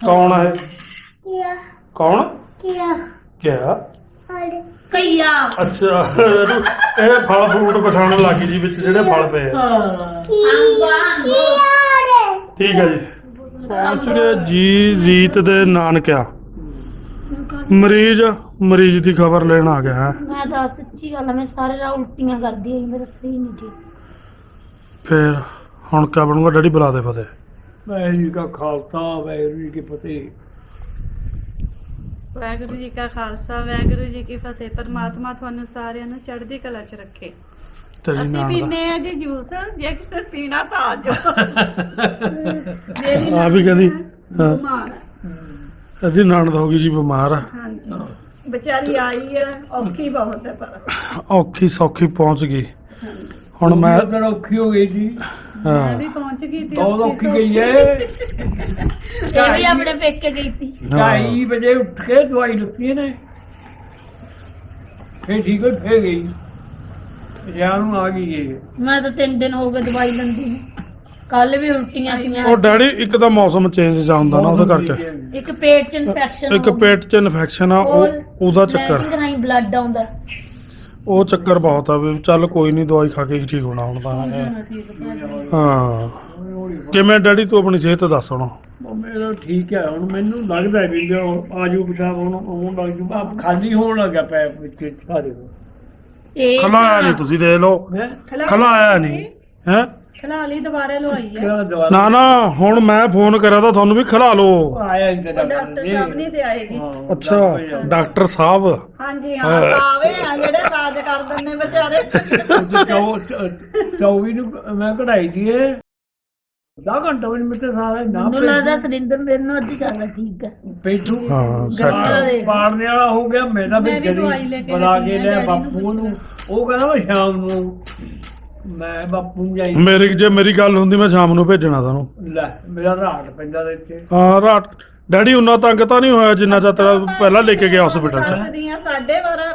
ਕੌਣ ਹੈ ਕੌਣ? ਕਿਆ। ਕਈਆ। ਅੱਛਾ ਇਹ ਫਲ ਫਰੂਟ ਪਛਾਣਨ ਲੱਗੀ ਜੀ ਵਿੱਚ ਜਿਹੜੇ ਫਲ ਪਏ ਆ। ਹਾਂ। ਹੈ ਜੀ। ਪਹੁੰਚ ਗਏ ਜੀ ਰੀਤ ਦੇ ਨਾਨਕਿਆ। ਮਰੀਜ਼ ਮਰੀਜ਼ ਦੀ ਖਬਰ ਲੈਣ ਆ ਗਿਆ ਹੈ। ਮੈਂ ਤਾਂ ਸੱਚੀ ਗੱਲ ਆ ਮੈਂ ਸਾਰੇ ਰਾਤ ਉਲਟੀਆਂ ਕਰਦੀ ਹੋਈ ਮੇਰਾ ਸਰੀਰ ਨਹੀਂ ਠੀਕ। ਫਿਰ ਹੁਣ ਕਿਆ ਬਣੂਗਾ ਡੈਡੀ ਬੁਲਾ ਦੇ ਫਤਿਹ। ਵਾਹਿਗੁਰੂ ਜੀ ਕਾ ਖਾਲਸਾ ਵਾਹਿਗੁਰੂ ਜੀ ਕੀ ਫਤਿਹ। ਵਾਹਿਗੁਰੂ ਜੀ ਕਾ ਖਾਲਸਾ ਵਾਹਿਗੁਰੂ ਜੀ ਕੀ ਫਤਿਹ। ਪਰਮਾਤਮਾ ਤੁਹਾਨੂੰ ਸਾਰਿਆਂ ਨੂੰ ਚੜ੍ਹਦੀ ਕਲਾ 'ਚ ਰੱਖੇ। ਤੇਰੀ ਅਸੀਂ ਦਾ। ਪੀਨੇ ਆ ਜੀ ਜੂਸ ਜੇ ਕਿਸੇ ਨੇ ਪੀਣਾ ਤਾਂ ਆ ਜਾਓ। ਮੇਰੀ ਆ ਵੀ ਕਹਿੰਦੀ ਹਾਂ, ਬਿਮਾਰ ਹੈ ਇਹਦੀ ਨਾਨਦ ਹੋ ਗਈ ਜੀ ਬਿਮਾਰ। ਹਾਂਜੀ। ਵਿਚਾਰੀ ਆਈ ਹੈ ਔਖੀ ਬਹੁਤ ਹੈ ਪਰ। ਔਖੀ ਸੌਖੀ ਪਹੁੰਚ ਗਈ। ਹੁਣ ਮੈਂ ਤਾਂ ਔਖੀ ਹੋ ਗਈ ਜੀ। ਮੈਂ ਹਾਂ ਵੀ ਪਹੁੰਚ ਗਈ ਤੇ ਬਹੁਤ ਔਖੀ ਗਈ ਹੈ। ਇਹ ਵੀ ਆਪਣੇ ਪੇਕੇ ਗਈ ਸੀ। ਢਾਈ ਵਜੇ ਉੱਠ ਕੇ ਦਵਾਈ ਲਿੱਤੀ ਨੇ ਫੇਰ ਠੀਕ ਫੇਰ ਗਈ। ਜਾਂ ਨੂੰ ਆ ਗਈ ਇਹ। ਮੈਂ ਤਾਂ ਤਿੰਨ ਦਿਨ ਹੋ ਗਏ ਦਵਾਈ ਲੈਂਦੀ ਨੂੰ। ਕੱਲ ਵੀ ਉਲਟੀਆਂ ਉਹ ਸੀਆਂ ਡੈਡੀ ਇੱਕ ਤਾਂ ਮੌਸਮ ਚੇਂਜ ਜਾ ਹੁੰਦਾ ਨਾ ਉਹਦੇ ਕਰਕੇ। ਇੱਕ ਪੇਟ 'ਚ ਇਨਫੈਕਸ਼ਨ ਇੱਕ ਪੇਟ 'ਚ ਇਨਫੈਕਸ਼ਨ ਆ ਉਹ ਉਹਦਾ ਚੱਕਰ। ਨਹੀਂ ਬਲੱਡ ਆਉਂਦਾ। ਉਹ ਚੱਕਰ ਬਹੁਤ ਆ ਵੀ ਚੱਲ ਕੋਈ ਨਹੀਂ ਦਵਾਈ ਖਾ ਕੇ ਹੀ ਠੀਕ ਹੋਣਾ ਹੁਣ ਤਾਂ। ਹਾਂ। ਕਿਵੇਂ ਡੈਡੀ ਤੂੰ ਆਪਣੀ ਸਿਹਤ ਦੱਸ ਹੁਣ। ਉਹ ਮੇਰਾ ਠੀਕ ਹੈ ਹੁਣ ਮੈਨੂੰ ਲੱਗਦਾ ਵੀ ਜੋ ਆਜੂ ਪਿਸ਼ਾਬ ਹੁਣ ਆਉਣ ਲੱਗ ਜੂ। ਆਪ ਖਾਲੀ ਹੋਣ ਲੱਗਾ ਪੈ ਵਿੱਚ ਸਾਰੇ। ਇਹ ਖਲਾਇਆ ਨਹੀਂ ਤੁਸੀਂ ਦੇਖ ਲਓ। ਖਲਾਇਆ ਨਹੀਂ ਹੈ? ਖਲਾ ਲਈ ਦੁਬਾਰੇ ਲਵਾਈ ਹੈ। ਕਿਹੜਾ ਦਵਾ ਨਾ ਨਾ ਹੁਣ ਮੈਂ ਫੋਨ ਕਰਿਆ ਤਾਂ ਤੁਹਾਨੂੰ ਵੀ ਖਲਾ ਲਓ। ਆਇਆ ਇੰਦਾ ਉਹ ਡਾਕਟਰ ਸਾਹਿਬ ਨਹੀਂ। ਤੇ ਆਏਗੀ ਅੱਛਾ ਡਾਕਟਰ ਸਾਹਿਬ। ਹਾਂਜੀ ਹਾਂ ਸਾਵੇ ਆ ਜਿਹੜੇ ਇਲਾਜ ਕਰ ਦਿੰਦੇ ਵਿਚਾਰੇ। ਚੌਵੀ ਨੂੰ ਮੈਂ ਕਢਾਈ ਦੀ ਏ। 10 ਘੰਟੇ ਵੀ ਮੇਰੇ ਸਾਰਾ ਨਾ ਮੈਨੂੰ ਲੱਗਦਾ ਸਰਿੰਦਰ ਮੇਰੇ ਨੂੰ ਅੱਜ ਜ਼ਿਆਦਾ ਠੀਕ ਹੈ ਪੇਟੂ ਹਾਂ ਸੈੱਟ ਸੈੱਟ। ਪਾੜਨੇ ਵਾਲਾ ਹੋ ਗਿਆ ਮੇਰਾ ਵੀ ਲੈ ਕੇ ਬਣਾ ਕੇ ਨੂੰ ਬਾਪੂ ਨੂੰ। ਉਹ ਕਹਿੰਦਾ ਸ਼ਾਮ ਨੂੰ ਮੈਂ ਬਾਪੂ ਨੂੰ ਜਾਈ ਮੇਰੀ ਜੇ ਮੇਰੀ ਗੱਲ ਹੁੰਦੀ ਮੈਂ ਸ਼ਾਮ ਨੂੰ ਭੇਜਣਾ ਤੁਹਾਨੂੰ। ਲੈ ਮੇਰਾ ਰਾਤ ਪੈਂਦਾ ਦੇ ਇੱਥੇ ਹਾਂ ਰਾਤ ਡੈਡੀ ਉਨਾ ਤੰਗ ਤਾਂ ਨਹੀਂ ਹੋਇਆ ਜਿੰਨਾ ਚਿਰ ਤੇਰਾ ਪਹਿਲਾਂ ਲੈ ਕੇ ਗਿਆ ਹਸਪੀਟਲ 'ਚ? ਦੱਸਦੀ ਆ ਸਾਡੇ ਵਾਰਾ